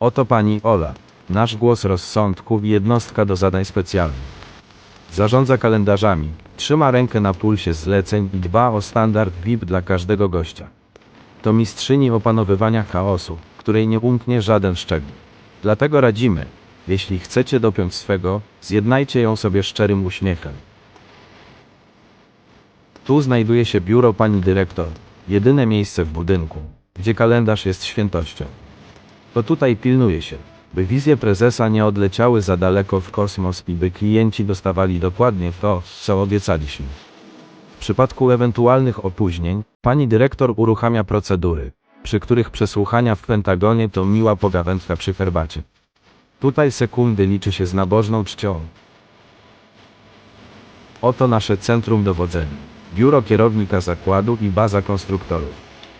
Oto pani Ola. Nasz głos rozsądku jednostka do zadań specjalnych. Zarządza kalendarzami, trzyma rękę na pulsie zleceń i dba o standard VIP dla każdego gościa. To mistrzyni opanowywania chaosu, której nie umknie żaden szczegół. Dlatego radzimy, jeśli chcecie dopiąć swego, zjednajcie ją sobie szczerym uśmiechem. Tu znajduje się biuro pani dyrektor, jedyne miejsce w budynku, gdzie kalendarz jest świętością. To tutaj pilnuje się, by wizje prezesa nie odleciały za daleko w kosmos i by klienci dostawali dokładnie to, co obiecaliśmy. W przypadku ewentualnych opóźnień, pani dyrektor uruchamia procedury, przy których przesłuchania w Pentagonie to miła pogawędka przy herbacie. Tutaj sekundy liczy się z nabożną czcią. Oto nasze centrum dowodzenia. Biuro kierownika zakładu i baza konstruktorów.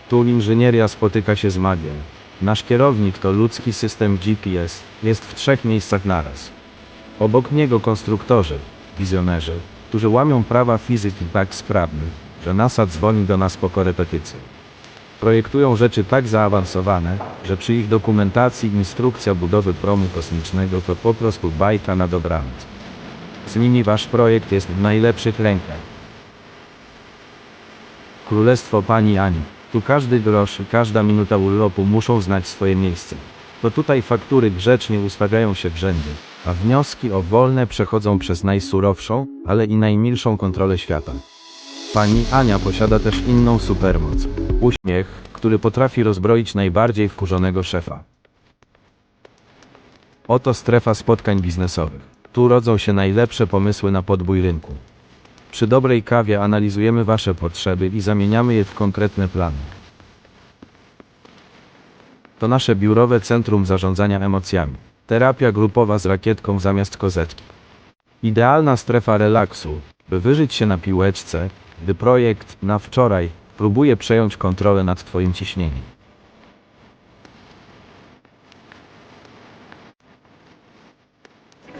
Tu inżynieria spotyka się z magią. Nasz kierownik to ludzki system GPS, jest w trzech miejscach naraz. Obok niego konstruktorzy, wizjonerzy, którzy łamią prawa fizyki tak sprawnie, że NASA dzwoni do nas po korepetycję. Projektują rzeczy tak zaawansowane, że przy ich dokumentacji instrukcja budowy promu kosmicznego to po prostu bajka na dobranoc. Z nimi wasz projekt jest w najlepszych rękach. Królestwo Pani Ani. Każdy grosz i każda minuta urlopu muszą znać swoje miejsce. To tutaj faktury grzecznie ustawiają się w rzędzie, a wnioski o wolne przechodzą przez najsurowszą, ale i najmilszą kontrolę świata. Pani Ania posiada też inną supermoc. Uśmiech, który potrafi rozbroić najbardziej wkurzonego szefa. Oto strefa spotkań biznesowych. Tu rodzą się najlepsze pomysły na podbój rynku. Przy dobrej kawie analizujemy Wasze potrzeby i zamieniamy je w konkretne plany. To nasze biurowe centrum zarządzania emocjami. Terapia grupowa z rakietką zamiast kozetki. Idealna strefa relaksu, by wyżyć się na piłeczce, gdy projekt na wczoraj próbuje przejąć kontrolę nad Twoim ciśnieniem.